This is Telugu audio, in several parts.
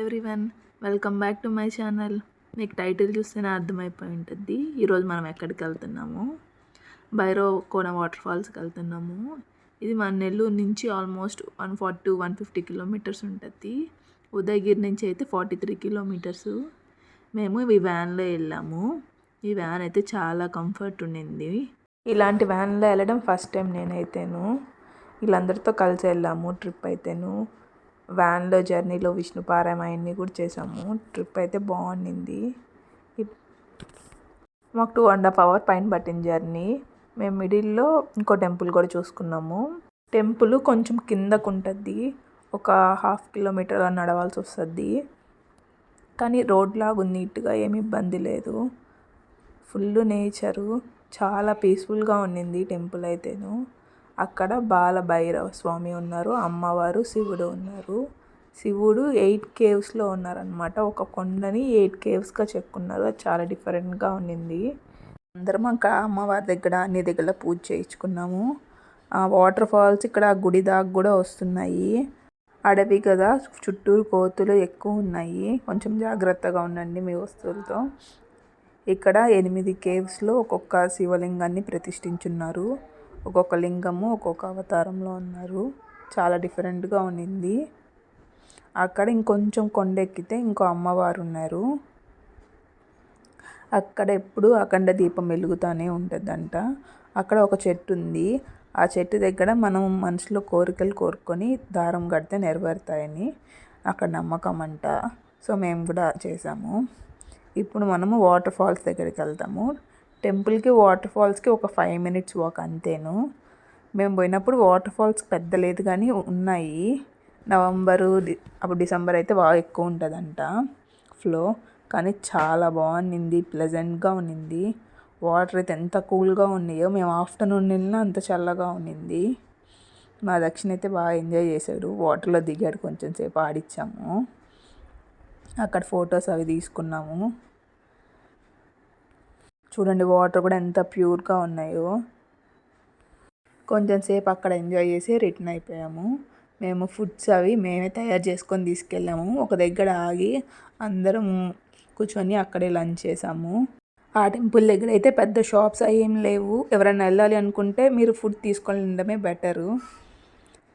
Everyone welcome back to my channel. మీకు టైటిల్ చూస్తేనే అర్థమైపోయి ఉంటుంది. ఈరోజు మనం ఎక్కడికి వెళ్తున్నాము? భైరవ్ కోన వాటర్ ఫాల్స్కి వెళ్తున్నాము. ఇది మన నెల్లూరు నుంచి almost one forty one fifty kilometres ఉంటుంది. ఉదయగిరి నుంచి అయితే ఫార్టీ త్రీ కిలోమీటర్స్. మేము ఈ వ్యాన్లో వెళ్ళాము. ఈ వ్యాన్ అయితే చాలా కంఫర్ట్ ఉండింది. ఇలాంటి వ్యాన్లో వెళ్ళడం ఫస్ట్ టైం నేనైతేను. వీళ్ళందరితో కలిసి వెళ్ళాము ట్రిప్ అయితేను. వ్యాన్లో జర్నీలో విష్ణుపారాయణ అవన్నీ కూడా చేసాము ట్రిప్ అయితే బాగుండింది. మాకు టూ అండ్ హాఫ్ అవర్ పైన పట్టింది జర్నీ. మేము మిడిల్లో ఇంకో టెంపుల్ కూడా చూసుకున్నాము. టెంపుల్ కొంచెం కిందకు ఉంటుంది. ఒక హాఫ్ కిలోమీటర్ నడవాల్సి వస్తుంది. కానీ రోడ్ లాగా ఉంది. నీట్గా ఏమి ఇబ్బంది లేదు. Full nature. చాలా పీస్ఫుల్గా ఉండింది టెంపుల్ అయితేను. అక్కడ బాలభైరవ స్వామి ఉన్నారు అమ్మవారు శివుడు ఉన్నారు. శివుడు ఎయిట్ కేవ్స్లో ఉన్నారనమాట ఒక కొండని ఎయిట్ కేవ్స్గా చెక్కున్నారు. అది చాలా డిఫరెంట్గా ఉండింది అందరం అక్కడ అమ్మవారి దగ్గర అన్ని దగ్గర పూజ చేయించుకున్నాము. ఆ వాటర్ ఫాల్స్ ఇక్కడ గుడి దాకా కూడా వస్తున్నాయి. అడవి కదా చుట్టూరు కోతులు ఎక్కువ ఉన్నాయి. కొంచెం జాగ్రత్తగా ఉండండి మీ వస్తువులతో. ఇక్కడ ఎనిమిది కేవ్స్లో ఒక్కొక్క శివలింగాన్ని ప్రతిష్ఠించున్నారు. ఒక్కొక్క లింగము ఒక్కొక్క అవతారంలో ఉన్నారు చాలా డిఫరెంట్గా ఉండింది అక్కడ ఇంకొంచెం కొండెక్కితే ఇంకో అమ్మవారు ఉన్నారు. అక్కడ ఎప్పుడు అఖండ దీపం వెలుగుతూనే ఉంటుందంట. అక్కడ ఒక చెట్టు ఉంది. ఆ చెట్టు దగ్గర మనం మనసులో కోరికలు కోరుకొని దారం కడితే నెరవేరుతాయని అక్కడ నమ్మకం అంట. సో మేము కూడా చేసాము. ఇప్పుడు మనము వాటర్ ఫాల్స్ దగ్గరికి వెళ్తాము. టెంపుల్కి వాటర్ ఫాల్స్కి ఒక ఫైవ్ మినిట్స్ వాక్ అంతేను. మేము పోయినప్పుడు వాటర్ ఫాల్స్ పెద్ద లేదు కానీ ఉన్నాయి. నవంబరు అప్పుడు డిసెంబర్ అయితే బాగా ఎక్కువ ఉంటుందంట ఫ్లో. కానీ చాలా బాగుంది ప్లెజెంట్గా ఉన్నింది వాటర్ అయితే ఎంత కూల్గా ఉన్నాయో మేము ఆఫ్టర్నూన్ వెళ్ళినా అంత చల్లగా ఉన్నింది మా దక్షిణ అయితే బాగా ఎంజాయ్ చేశాడు. వాటర్లో దిగాడు కొంచెం సేపు ఆడిచ్చాము. అక్కడ ఫొటోస్ అవి తీసుకున్నాము. చూడండి వాటర్ కూడా ఎంత ప్యూర్గా ఉన్నాయో. కొంచెం సేపు అక్కడ ఎంజాయ్ చేసి రిటర్న్ అయిపోయాము. మేము ఫుడ్స్ అవి మేమే తయారు చేసుకొని తీసుకెళ్ళాము. ఒక దగ్గర ఆగి అందరం కూర్చొని అక్కడే లంచ్ చేసాము. ఆ టెంపుల్ దగ్గర అయితే పెద్ద షాప్స్ అవి ఏం లేవు. ఎవరైనా వెళ్ళాలి అనుకుంటే మీరు ఫుడ్ తీసుకొని ఉండడమే better.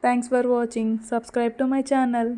Thanks for watching. Subscribe to my channel.